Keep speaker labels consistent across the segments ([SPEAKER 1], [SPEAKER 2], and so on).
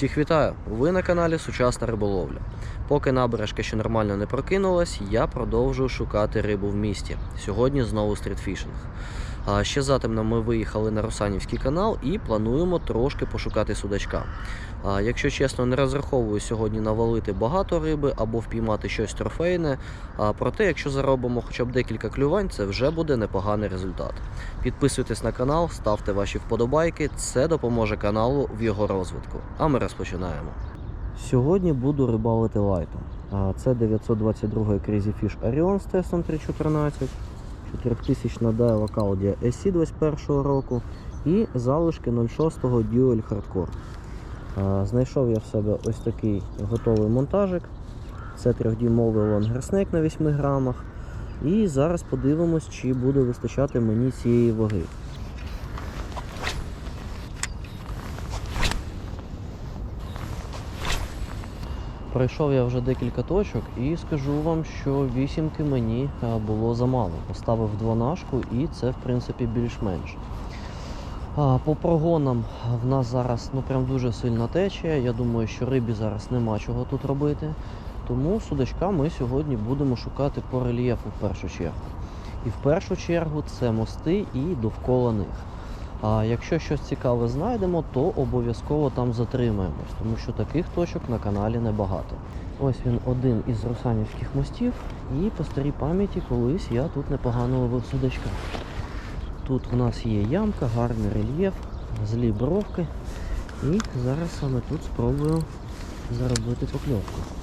[SPEAKER 1] Усіх вітаю! Ви на каналі Сучасна риболовля. Поки набережка ще нормально не прокинулась, я продовжую шукати рибу в місті. Сьогодні знову стрітфішинг. Ще затемно ми виїхали на Русанівський канал і плануємо трошки пошукати судачка. Якщо чесно, не розраховую сьогодні навалити багато риби або впіймати щось трофейне. Проте, якщо заробимо хоча б декілька клювань, це вже буде непоганий результат. Підписуйтесь на канал, ставте ваші вподобайки, це допоможе каналу в його розвитку. А ми розпочинаємо. Сьогодні буду рибалити лайтом. Це 922 Crazy Fish Orion з тестом 314, 4000 на Daiwa Caldia SC 21 року і залишки 06 Dual Hardcore. Знайшов я в себе ось такий готовий монтажик. Це 3-дюймовий лонгерснек на 8 грамах. І зараз подивимось, чи буде вистачати мені цієї ваги. Пройшов я вже декілька точок і скажу вам, що вісімки мені е, було замало. Поставив дванашку і це в принципі більш-менш. По прогонам в нас зараз ну прям дуже сильна течія. Я думаю, що рибі зараз нема чого тут робити. Тому судачка ми сьогодні будемо шукати по рельєфу в першу чергу. І в першу чергу це мости і довкола них. А якщо щось цікаве знайдемо, то обов'язково там затримаємось, тому що таких точок на каналі небагато. Ось він один із русанівських мостів, і по старій пам'яті колись я тут непогано ловив судачка. Тут в нас є ямка, гарний рельєф, злі бровки. І зараз саме тут спробую заробити покльовку.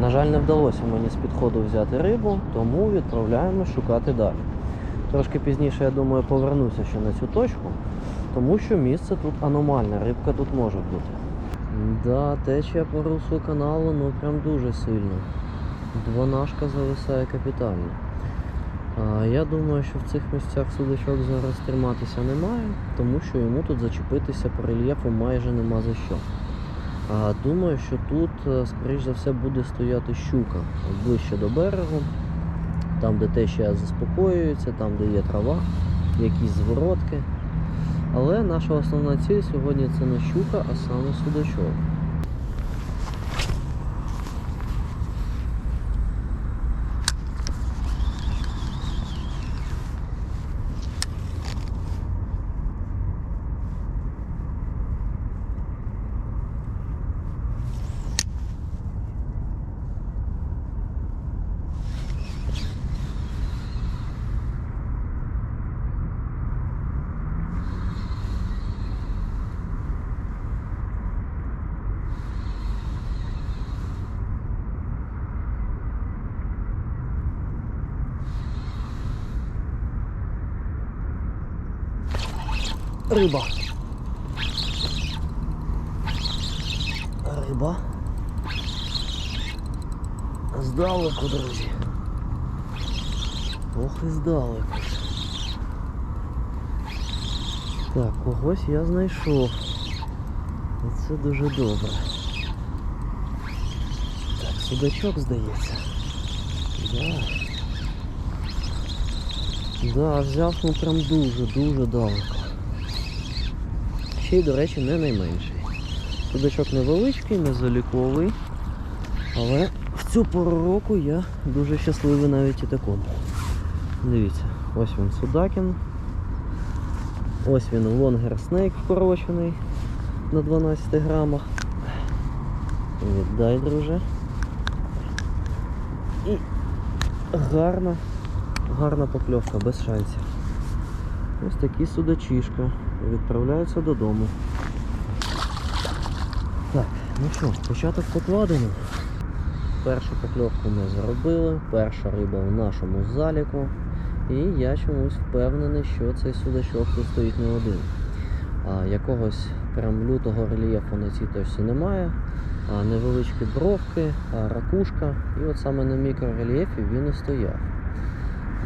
[SPEAKER 1] На жаль, не вдалося мені з підходу взяти рибу, тому відправляємо шукати далі. Трошки пізніше, я думаю, повернуся ще на цю точку, тому що місце тут аномальне, рибка тут може бути. Да, течія по руслу каналу ну прям дуже сильно. Дванашка зависає капітально. А, я думаю, що в цих місцях судачок зараз триматися немає, тому що йому тут зачепитися по рельєфу майже нема за що. А, Думаю, що тут, е, скоріш за все, буде стояти щука ближче до берегу, там, де течія заспокоюється, там, де є трава, якісь зворотки. Але наша основна ціль сьогодні це не щука, а саме судачок. Риба. Риба. Здалеку, друзі. Ох і здалеку. Так, когось я знайшов. І це дуже добре. Так, судачок здається. Да. Да, взяв ну прям дуже-дуже далеко. Ще до речі, не найменший. Судачок невеличкий, не заліковий. Але в цю пору року я дуже щасливий навіть і такому. Дивіться, ось він Судакін. Ось він лонгер снейк вкорочений на 12 грамах. Віддай, друже. І гарна, гарна покльовка, без шансів. Ось такі судачишка. Відправляються додому. Так, ну що, початок покладено. Першу покльовку ми заробили, перша риба в нашому заліку. І я чомусь впевнений, що цей судачок тут стоїть не один. А якогось прям лютого рельєфу на цій точці немає. А, невеличкі бровки, а, ракушка. І от саме на мікрорельєфі він і стояв.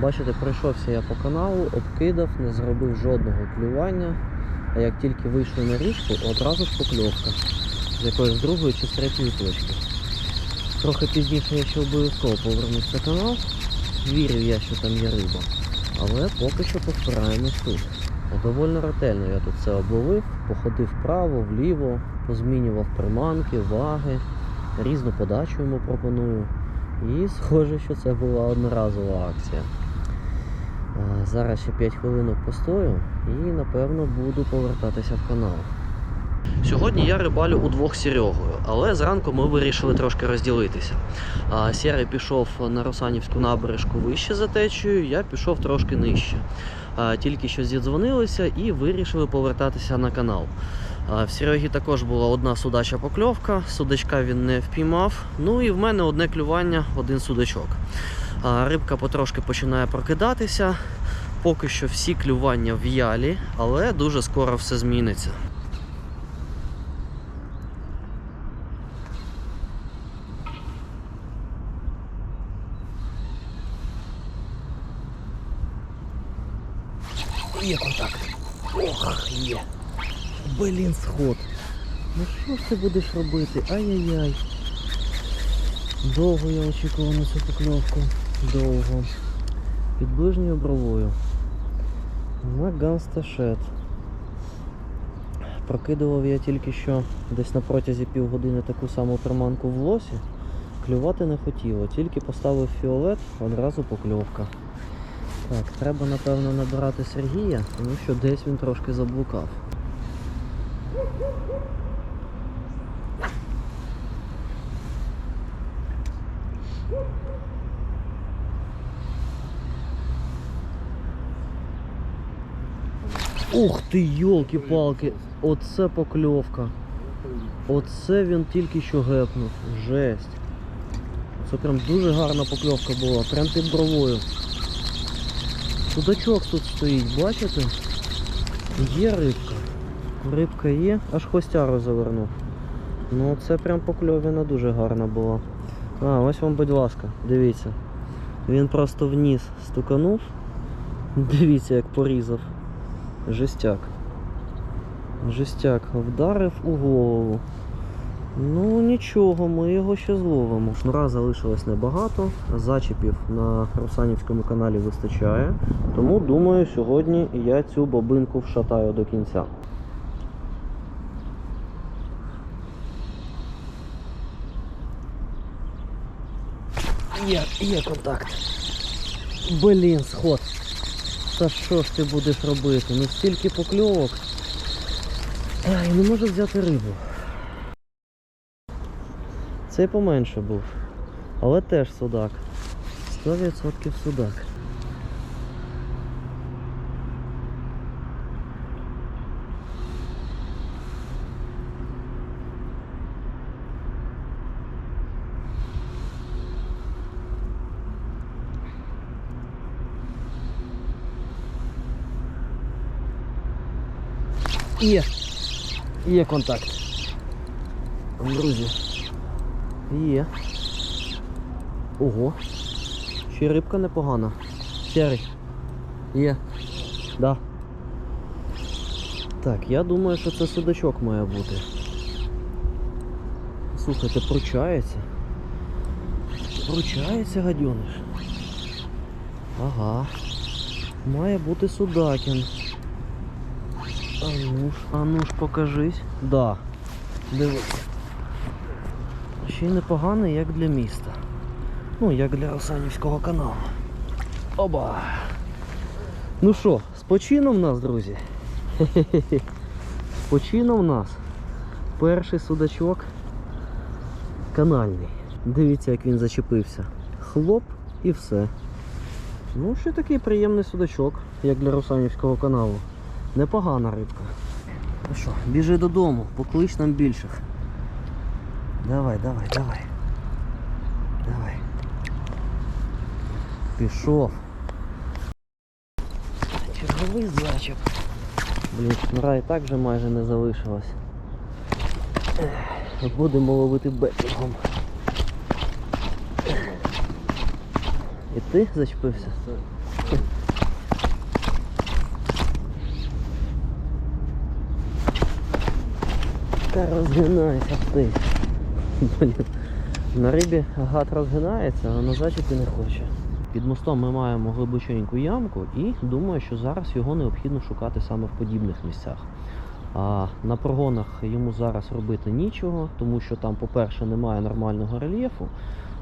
[SPEAKER 1] Бачите, пройшовся я по каналу, обкидав, не зробив жодного клювання. А як тільки вийшли на річку, одразу ж покльовка з якоїсь другої чи третьої точки. Трохи пізніше я ще обов'язково повернусь на канал. Вірю я, що там є риба. Але поки що повпираємось тут. Довольно ретельно я тут все обловив, походив вправо, вліво, позмінював приманки, ваги, різну подачу йому пропоную. І схоже, що це була одноразова акція. А, Зараз ще 5 хвилинок постою і напевно буду повертатися в канал. Сьогодні я рибалю удвох з Серегою, але зранку ми вирішили трошки розділитися. Сірий пішов на Русанівську набережку вище за течією, я пішов трошки нижче. Тільки що зідзвонилися і вирішили повертатися на канал. В Серегі також була одна судача покльовка, судачка він не впіймав. Ну і в мене одне клювання, один судачок. А, Рибка потрошки починає прокидатися. Поки що всі клювання в'ялі, але дуже скоро все зміниться. Є контакт. Ох, є. Блін, сход. Ну що ж ти будеш робити? Ай-яй-яй. Довго я очікував на цю покльовку. Довго. Під ближньою бровою. На гансташет. Прокидував я тільки що десь на протязі півгодини таку саму приманку в лосі. Клювати не хотіло, тільки поставив фіолет, одразу покльовка. Так, треба напевно набирати Сергія, тому що десь він трошки заблукав. Ух ти, йолки-палки! Оце покльовка. Оце він тільки що гепнув. Жесть. Це прям дуже гарна покльовка була, прям під бровою. Судачок тут стоїть, бачите? Є рибка. Рибка є, аж хвостяру завернув. Ну це прям покльовина дуже гарна була. А, ось вам, будь ласка, дивіться. Він просто вниз стуканув. Дивіться, як порізав. Жестяк. Жестяк вдарив у голову. Ну нічого, ми його ще зловимо. Шнура залишилось небагато, зачіпів на Русанівському каналі вистачає. Тому думаю, сьогодні я цю бобинку вшатаю до кінця. Є, є контакт. Блін, сход. Та що ж ти будеш робити? Ну стільки покльовок. Ай, не можу взяти рибу. Цей поменше був. Але теж судак. 100% судак. Є. Є контакт. Друзі. Є. Ого. Ще рибка непогана. Серий. Є. Да. Так, я думаю, що це судачок має бути. Слухайте, пручається. Пручається гадюниш. Ага. Має бути судакін. А ну ж, а ну ж покажись. Да. Дивись. Ще й непоганий, як для міста. Ну, як для Русанівського каналу. Оба! Ну що, з почином нас, друзі? Хе-хе-хе. З почином нас. Перший судачок канальний. Дивіться, як він зачепився. Хлоп і все. Ну, ще такий приємний судачок, як для Русанівського каналу. Непогана рибка. Ну що, біжи додому, поклич нам більших. Давай, давай, давай. Давай. Пішов. Черговий зачеп. Блін, шнура і так вже майже не залишилось. Будемо ловити бекінгом. І ти зачепився? Та розгинайся ти. Блін. На рибі гад розгинається, а на зачепі не хоче. Під мостом ми маємо глибоченьку ямку і думаю, що зараз його необхідно шукати саме в подібних місцях. А на прогонах йому зараз робити нічого, тому що там, по-перше, немає нормального рельєфу.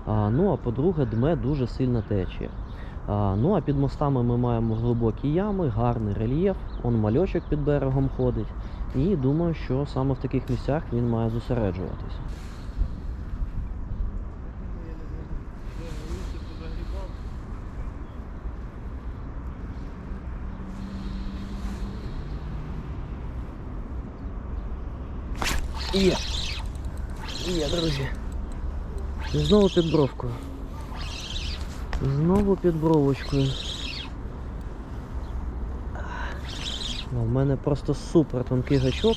[SPEAKER 1] А, ну а по-друге, дме дуже сильна течія. А, ну а під мостами ми маємо глибокі ями, гарний рельєф, он мальочок під берегом ходить. І думаю, що саме в таких місцях він має зосереджуватись. Є. Є, друзі. Знову під бровкою. Знову під бровочкою. У мене просто супер тонкий гачок,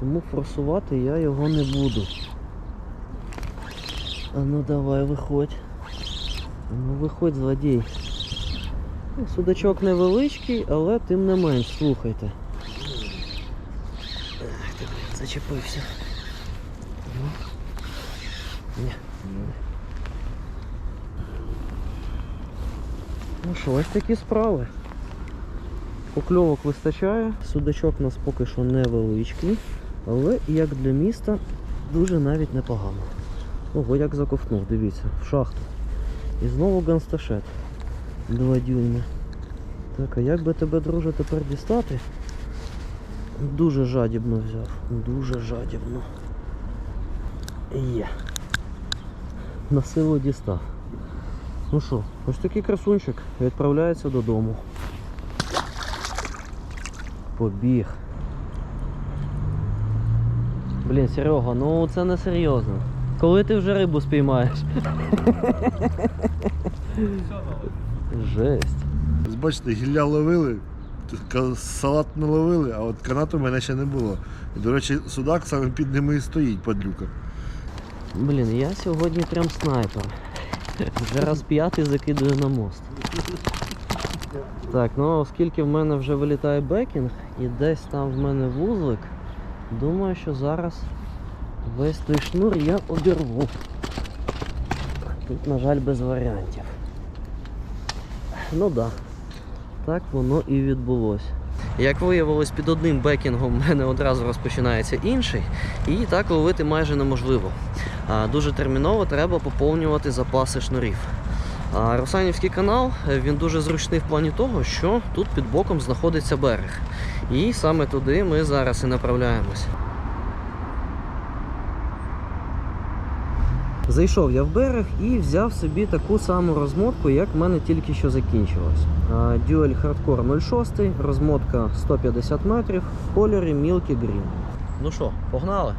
[SPEAKER 1] тому форсувати я його не буду. А ну давай, виходь. Ну виходь, злодій. Ну, Судачок невеличкий, але тим не менш, слухайте. Ти, блін, зачепився. Ну. Ні. Ну що, ось такі справи. Покльовок вистачає, судачок у нас поки що невеличкий, але як для міста дуже навіть непогано. Ого, як заковтнув, дивіться, в шахту. І знову гансташет. Два дюйми. Так, а як би тебе, друже, тепер дістати? Дуже жадібно взяв. Дуже жадібно. Є. На силу дістав. Ну що, ось такий красунчик відправляється додому. Побіг. Блін, Серега, ну це не серйозно. Коли ти вже рибу спіймаєш? Жесть.
[SPEAKER 2] Ось Бачите, гілля ловили, салат не ловили, а от канату в мене ще не було. І, до речі, судак саме під ними і стоїть падлюка.
[SPEAKER 1] Блін, я сьогодні прям снайпер. Вже раз п'ятий закидую на мост. Так, ну оскільки в мене вже вилітає бекінг і десь там в мене вузлик, думаю, що зараз весь той шнур я обірву. Тут, на жаль, без варіантів. Ну да, так воно і відбулося. Як виявилось, під одним бекінгом в мене одразу розпочинається інший, і так ловити майже неможливо. Дуже терміново треба поповнювати запаси шнурів. Русанівський канал е, він дуже зручний в плані того, що тут під боком знаходиться берег. І саме туди ми зараз і направляємось. Зайшов я в берег і взяв собі таку саму розмотку, як в мене тільки що закінчилась. А, Dual Hardcore 06, розмотка 150 метрів в кольорі Milky Green. Ну що, погнали?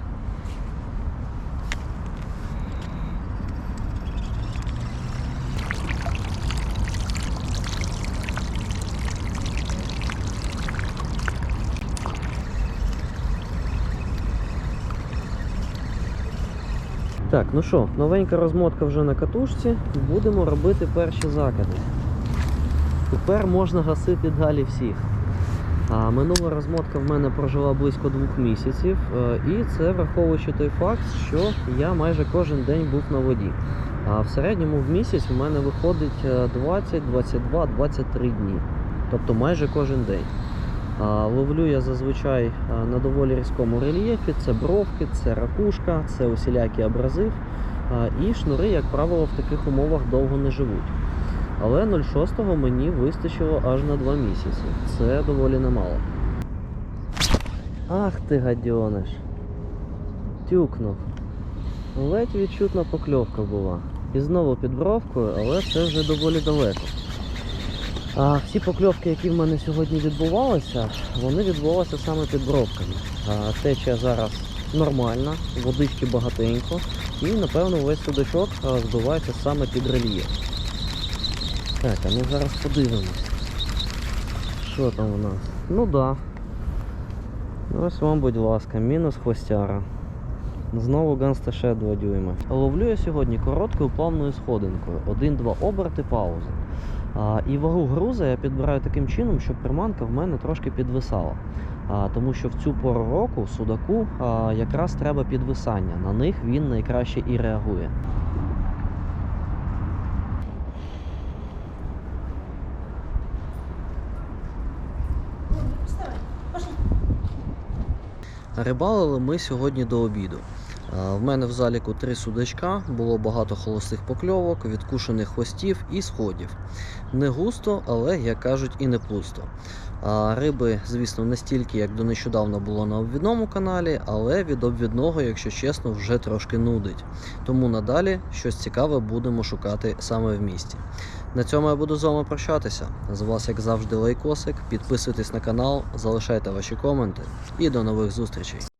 [SPEAKER 1] Так, ну що, новенька розмотка вже на катушці. Будемо робити перші закиди. Тепер можна гасити далі всіх. А минула розмотка в мене прожила близько двох місяців, е, і це враховуючи той факт, що я майже кожен день був на воді. А в середньому в місяць у мене виходить е, 20, 22, 23 дні. Тобто майже кожен день. Ловлю я зазвичай на доволі різкому рельєфі. Це бровки, це ракушка, це усілякі абразив. І шнури, як правило, в таких умовах довго не живуть. Але 0,6 мені вистачило аж на 2 місяці. Це доволі немало. Ах ти гадьониш. Тюкнув. Ледь відчутна покльовка була. І знову під бровкою, але це вже доволі далеко. А всі покльовки, які в мене сьогодні відбувалися, вони відбувалися саме під бровками. А, течія зараз нормальна, водички багатенько, і напевно весь судачок збивається саме під рельєф. Так, а ми зараз подивимось. Що там у нас? Ну да. Ось вам, будь ласка, мінус хвостяра. Знову гансташе 2 дюйми. Ловлю я сьогодні короткою плавною сходинкою. 1-2 оберти пауза. І вагу груза я підбираю таким чином, щоб приманка в мене трошки підвисала. Тому що в цю пору року судаку якраз треба підвисання. На них він найкраще і реагує. Рибалили ми сьогодні до обіду. А, В мене в заліку три судачка, було багато холостих покльовок, відкушених хвостів і сходів. Не густо, але, як кажуть, і не пусто. Риби, звісно, не стільки, як до нещодавно було на обвідному каналі, але від обвідного, якщо чесно, вже трошки нудить. Тому надалі щось цікаве будемо шукати саме в місті. На цьому я буду з вами прощатися. З вас, як завжди, лайкосик. Підписуйтесь на канал, залишайте ваші коменти і до нових зустрічей.